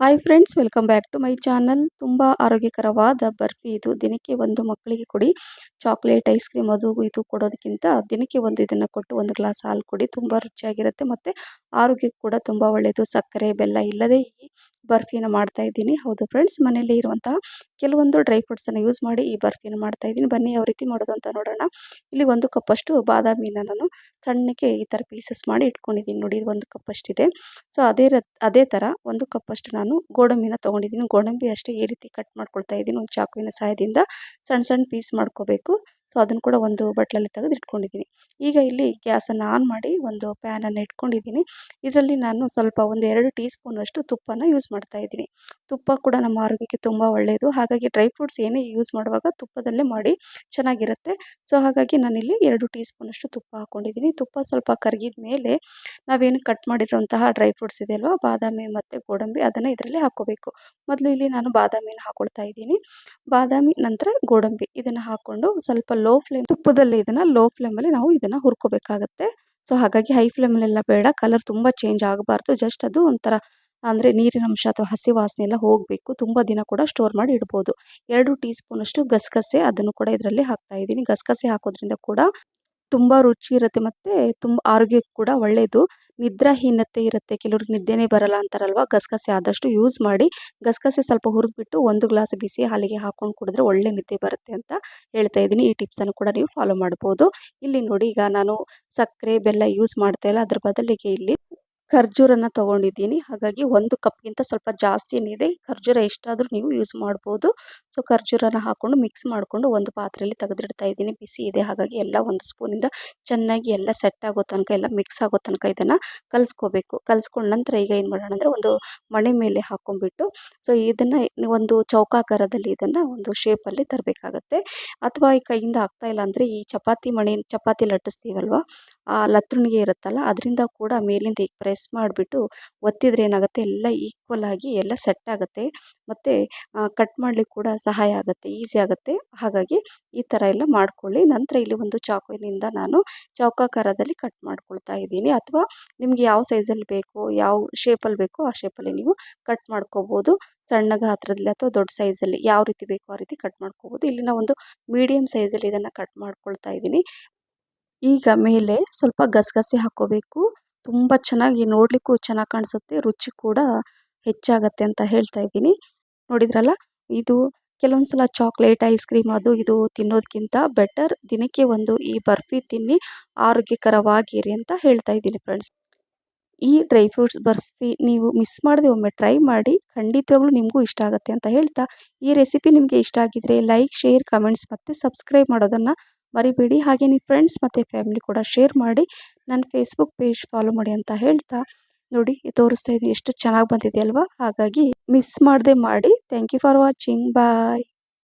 Hi friends welcome back to my channel ತುಂಬ ಆರೋಗ್ಯಕರವಾದ ಬರ್ಫಿ ಇದು. ದಿನಕ್ಕೆ ಒಂದು ಮಕ್ಕಳಿಗೆ ಕೊಡಿ. ಚಾಕ್ಲೇಟ್ ಐಸ್ ಕ್ರೀಮ್ ಅದು ಇದು ಕೊಡೋದಕ್ಕಿಂತ ದಿನಕ್ಕೆ ಒಂದು ಇದನ್ನು ಕೊಟ್ಟು ಒಂದು ಗ್ಲಾಸ್ ಹಾಲು ಕೊಡಿ. ತುಂಬ ರುಚಿಯಾಗಿರುತ್ತೆ ಮತ್ತು ಆರೋಗ್ಯಕ್ಕೆ ಕೂಡ ತುಂಬ ಒಳ್ಳೆಯದು ಸಕ್ಕರೆ, ಬೆಲ್ಲ ಇಲ್ಲದೆ ಈ ಬರ್ಫಿನ ಮಾಡ್ತಾ ಇದ್ದೀನಿ. ಹೌದು ಫ್ರೆಂಡ್ಸ್ ಮನೆಯಲ್ಲಿ ಇರುವಂತಹ ಕೆಲವೊಂದು ಡ್ರೈ ಫ್ರೂಟ್ಸನ್ನು ಯೂಸ್ ಮಾಡಿ ಈ ಬರ್ಫಿನ ಮಾಡ್ತಾ ಇದ್ದೀನಿ. ಬನ್ನಿ ಯಾವ ರೀತಿ ಮಾಡೋದು ಅಂತ ನೋಡೋಣ. ಇಲ್ಲಿ ಒಂದು ಕಪ್ಪಷ್ಟು ಬಾದಾಮಿನ ನಾನು ಸಣ್ಣಕ್ಕೆ ಈ ಥರ ಪೀಸಸ್ ಮಾಡಿ ಇಟ್ಕೊಂಡಿದ್ದೀನಿ. ನೋಡಿ ಒಂದು ಕಪ್ಪಷ್ಟಿದೆ ಸೊ ಅದೇ ಅದೇ ಥರ ಒಂದು ಕಪ್ಪಷ್ಟು ನಾನು ಗೋಡಂಬಿನ ತೊಗೊಂಡಿದ್ದೀನಿ. ಗೋಡಂಬಿ ಅಷ್ಟೇ ಈ ರೀತಿ ಕಟ್ ಮಾಡ್ಕೊಳ್ತಾ ಇದ್ದೀನಿ. ಒಂದು ಚಾಕುವಿನ ಸಹಾಯದಿಂದ ಸಣ್ಣ ಸಣ್ಣ ಪೀಸ್ ಮಾಡ್ಕೋಬೇಕು. ಸೊ ಅದನ್ನು ಕೂಡ ಒಂದು ಬಟ್ಲಲ್ಲಿ ತೆಗೆದು ಇಟ್ಕೊಂಡಿದ್ದೀನಿ. ಈಗ ಇಲ್ಲಿ ಗ್ಯಾಸನ್ನು ಆನ್ ಮಾಡಿ ಒಂದು ಪ್ಯಾನನ್ನು ಇಟ್ಕೊಂಡಿದ್ದೀನಿ. ಇದರಲ್ಲಿ ನಾನು ಸ್ವಲ್ಪ ಒಂದು ಎರಡು ಟೀ ಸ್ಪೂನಷ್ಟು ತುಪ್ಪನ ಯೂಸ್ ಮಾಡ್ತಾ ಇದ್ದೀನಿ. ತುಪ್ಪ ಕೂಡ ನಮ್ಮ ಆರೋಗ್ಯಕ್ಕೆ ತುಂಬ ಒಳ್ಳೆಯದು. ಹಾಗಾಗಿ ಡ್ರೈ ಫ್ರೂಟ್ಸ್ ಏನೇ ಯೂಸ್ ಮಾಡುವಾಗ ತುಪ್ಪದಲ್ಲೇ ಮಾಡಿ ಚೆನ್ನಾಗಿರುತ್ತೆ. ಸೊ ಹಾಗಾಗಿ ನಾನಿಲ್ಲಿ ಎರಡು ಟೀ ಸ್ಪೂನಷ್ಟು ತುಪ್ಪ ಹಾಕ್ಕೊಂಡಿದ್ದೀನಿ ತುಪ್ಪ ಸ್ವಲ್ಪ ಕರಗಿದ ಮೇಲೆ ನಾವೇನು ಕಟ್ ಮಾಡಿರುವಂತಹ ಡ್ರೈ ಫ್ರೂಟ್ಸ್ ಇದೆ ಅಲ್ವಾ ಬಾದಾಮಿ ಮತ್ತು ಗೋಡಂಬಿ ಅದನ್ನು ಇದರಲ್ಲಿ ಹಾಕ್ಕೋಬೇಕು. ಮೊದಲು ಇಲ್ಲಿ ನಾನು ಬಾದಾಮಿನ ಹಾಕ್ಕೊಳ್ತಾ ಇದ್ದೀನಿ. ಬಾದಾಮಿ ನಂತರ ಗೋಡಂಬಿ ಇದನ್ನು ಹಾಕ್ಕೊಂಡು ಸ್ವಲ್ಪ ಲೋ ಫ್ಲೇಮ್ ತುಪ್ಪದಲ್ಲಿ ಇದನ್ನು ಲೋ ಫ್ಲೇಮಲ್ಲಿ ನಾವು ಇದನ್ನ ಹುರ್ಕೋಬೇಕಾಗತ್ತೆ. ಸೊ ಹಾಗಾಗಿ ಹೈ ಫ್ಲೇಮಲ್ಲೆಲ್ಲ ಬೇಡ ಕಲರ್ ತುಂಬ ಚೇಂಜ್ ಆಗಬಾರ್ದು. ಜಸ್ಟ್ ಅದು ಒಂಥರ, ಅಂದರೆ ನೀರಿನ ಅಂಶ ಅಥವಾ ಹಸಿ ವಾಸನೆ ಎಲ್ಲ ಹೋಗಬೇಕು. ತುಂಬ ದಿನ ಕೂಡ ಸ್ಟೋರ್ ಮಾಡಿ ಇಡ್ಬೋದು. ಎರಡು ಟೀ ಸ್ಪೂನಷ್ಟು ಗಸಗಸೆ ಅದನ್ನು ಕೂಡ ಇದರಲ್ಲಿ ಹಾಕ್ತಾ ಇದ್ದೀನಿ. ಗಸಗಸೆ ಹಾಕೋದ್ರಿಂದ ಕೂಡ ತುಂಬ ರುಚಿ ಇರುತ್ತೆ ಮತ್ತು ತುಂಬ ಆರೋಗ್ಯಕ್ಕೆ ಕೂಡ ಒಳ್ಳೆಯದು ನಿದ್ರಾಹೀನತೆ ಇರುತ್ತೆ. ಕೆಲವ್ರಿಗೆ ನಿದ್ದೆನೇ ಬರಲ್ಲ ಅಂತಾರಲ್ವ? ಗಸಗಸೆ ಆದಷ್ಟು ಯೂಸ್ ಮಾಡಿ ಗಸಗಸೆ ಸ್ವಲ್ಪ ಹುರಿದ್ಬಿಟ್ಟು ಒಂದು ಗ್ಲಾಸ್ ಬಿಸಿ ಹಾಲಿಗೆ ಹಾಕೊಂಡು ಕುಡಿದ್ರೆ ಒಳ್ಳೆ ನಿದ್ದೆ ಬರುತ್ತೆ ಅಂತ ಹೇಳ್ತಾ ಇದ್ದೀನಿ. ಈ ಟಿಪ್ಸನ್ನು ಕೂಡ ನೀವು ಫಾಲೋ ಮಾಡ್ಬೋದು. ಇಲ್ಲಿ ನೋಡಿ ಈಗ ನಾನು ಸಕ್ಕರೆ, ಬೆಲ್ಲ ಯೂಸ್ ಮಾಡ್ತಾ ಇಲ್ಲ. ಅದ್ರ ಬದಲಿಗೆ ಇಲ್ಲಿ ಖರ್ಜೂರನ ತೊಗೊಂಡಿದ್ದೀನಿ. ಹಾಗಾಗಿ ಒಂದು ಕಪ್ಗಿಂತ ಸ್ವಲ್ಪ ಜಾಸ್ತಿನಿದೆ ಖರ್ಜೂರ ಎಷ್ಟಾದರೂ ನೀವು ಯೂಸ್ ಮಾಡ್ಬೋದು. ಸೊ ಖರ್ಜೂರನ ಹಾಕ್ಕೊಂಡು ಮಿಕ್ಸ್ ಮಾಡಿಕೊಂಡು ಒಂದು ಪಾತ್ರೆಯಲ್ಲಿ ತೆಗೆದಿಡ್ತಾ ಇದ್ದೀನಿ. ಬಿಸಿ ಇದೆ. ಹಾಗಾಗಿ ಎಲ್ಲ ಒಂದು ಸ್ಪೂನಿಂದ ಚೆನ್ನಾಗಿ ಎಲ್ಲ ಸೆಟ್ ಆಗೋ ತನಕ, ಎಲ್ಲ ಮಿಕ್ಸ್ ಆಗೋ ತನಕ ಇದನ್ನು ಕಲಿಸ್ಕೋಬೇಕು. ಕಲಿಸ್ಕೊಂಡ ನಂತರ ಈಗ ಏನು ಮಾಡೋಣ ಅಂದರೆ ಒಂದು ಮಣೆ ಮೇಲೆ ಹಾಕ್ಕೊಂಡ್ಬಿಟ್ಟು ಸೊ ಇದನ್ನು ಒಂದು ಚೌಕಾಕಾರದಲ್ಲಿ ಇದನ್ನು ಒಂದು ಶೇಪಲ್ಲಿ ತರಬೇಕಾಗತ್ತೆ. ಅಥವಾ ಈ ಕೈಯಿಂದ ಆಗ್ತಾ ಇಲ್ಲ ಅಂದರೆ ಈ ಚಪಾತಿ ಮಣೆ ಚಪಾತಿ ಲಟ್ಟಿಸ್ತೀವಲ್ವ? ಆ ಲತ್ರುಣಿಗೆ ಇರುತ್ತಲ್ಲ, ಅದರಿಂದ ಕೂಡ ಮೇಲಿಂದ ಈಗ ಪ್ರೆಸ್ ಮಾಡಿಬಿಟ್ಟು ಒತ್ತಿದ್ರೆ ಏನಾಗುತ್ತೆ? ಎಲ್ಲ ಈಕ್ವಲ್ ಆಗಿ ಎಲ್ಲ ಸೆಟ್ ಆಗುತ್ತೆ. ಮತ್ತು ಕಟ್ ಮಾಡಲಿಕ್ಕೆ ಕೂಡ ಸಹಾಯ ಆಗುತ್ತೆ ಈಸಿ ಆಗುತ್ತೆ. ಹಾಗಾಗಿ ಈ ಥರ ಎಲ್ಲ ಮಾಡ್ಕೊಳ್ಳಿ. ನಂತರ ಇಲ್ಲಿ ಒಂದು ಚಾಕುವಿನಿಂದ ನಾನು ಚೌಕಾಕಾರದಲ್ಲಿ ಕಟ್ ಮಾಡ್ಕೊಳ್ತಾ ಇದ್ದೀನಿ. ಅಥವಾ ನಿಮಗೆ ಯಾವ ಸೈಜಲ್ಲಿ ಬೇಕು, ಯಾವ ಶೇಪಲ್ಲಿ ಬೇಕೋ ಆ ಶೇಪಲ್ಲಿ ನೀವು ಕಟ್ ಮಾಡ್ಕೋಬೋದು. ಸಣ್ಣ ಗಾತ್ರದಲ್ಲಿ ಅಥವಾ ದೊಡ್ಡ ಸೈಜಲ್ಲಿ ಯಾವ ರೀತಿ ಬೇಕೋ ಆ ರೀತಿ ಕಟ್ ಮಾಡ್ಕೋಬೋದು. ಇಲ್ಲಿ ನಾವು ಒಂದು ಮೀಡಿಯಮ್ ಸೈಜಲ್ಲಿ ಇದನ್ನು ಕಟ್ ಮಾಡ್ಕೊಳ್ತಾ ಇದ್ದೀನಿ. ಈಗ ಮೇಲೆ ಸ್ವಲ್ಪ ಗಸಗಸೆ ಹಾಕ್ಕೋಬೇಕು ತುಂಬ ಚೆನ್ನಾಗಿ ನೋಡಲಿಕ್ಕೂ ಚೆನ್ನಾಗಿ ಕಾಣಿಸುತ್ತೆ, ರುಚಿ ಕೂಡ ಹೆಚ್ಚಾಗುತ್ತೆ ಅಂತ ಹೇಳ್ತಾ ಇದ್ದೀನಿ. ನೋಡಿದ್ರಲ್ಲ, ಇದು ಕೆಲವೊಂದು ಸಲ ಚಾಕ್ಲೇಟ್, ಐಸ್ ಕ್ರೀಮ್ ಅದು ಇದು ತಿನ್ನೋದಕ್ಕಿಂತ ಬೆಟರ್. ದಿನಕ್ಕೆ ಒಂದು ಈ ಬರ್ಫಿ ತಿನ್ನಿ, ಆರೋಗ್ಯಕರವಾಗಿರಿ ಅಂತ ಹೇಳ್ತಾ ಇದ್ದೀನಿ ಫ್ರೆಂಡ್ಸ್. ಈ ಡ್ರೈ ಫ್ರೂಟ್ಸ್ ಬರ್ಫಿ ನೀವು ಮಿಸ್ ಮಾಡದೆ ಒಮ್ಮೆ ಟ್ರೈ ಮಾಡಿ, ಖಂಡಿತವಾಗ್ಲೂ ನಿಮಗೂ ಇಷ್ಟ ಆಗುತ್ತೆ ಅಂತ ಹೇಳ್ತಾ ಈ ರೆಸಿಪಿ ನಿಮಗೆ ಇಷ್ಟ ಆಗಿದ್ರೆ ಲೈಕ್, ಶೇರ್, ಕಮೆಂಟ್ಸ್ ಮತ್ತು ಸಬ್ಸ್ಕ್ರೈಬ್ ಮಾಡೋದನ್ನು ಮರಿಬೇಡಿ. ಹಾಗೆ ನಿಮ್ಮ ಫ್ರೆಂಡ್ಸ್ ಮತ್ತು ಫ್ಯಾಮಿಲಿ ಕೂಡ ಶೇರ್ ಮಾಡಿ ನನ್ನ ಫೇಸ್ಬುಕ್ ಪೇಜ್ ಫಾಲೋ ಮಾಡಿ ಅಂತ ಹೇಳ್ತಾ ನೋಡಿ, ತೋರಿಸ್ತಾ ಇದ್ದೀನಿ. ಎಷ್ಟು ಚೆನ್ನಾಗಿ ಬಂದಿದೆ ಅಲ್ವಾ? ಹಾಗಾಗಿ ಮಿಸ್ ಮಾಡದೆ ಮಾಡಿ. Thank you for watching bye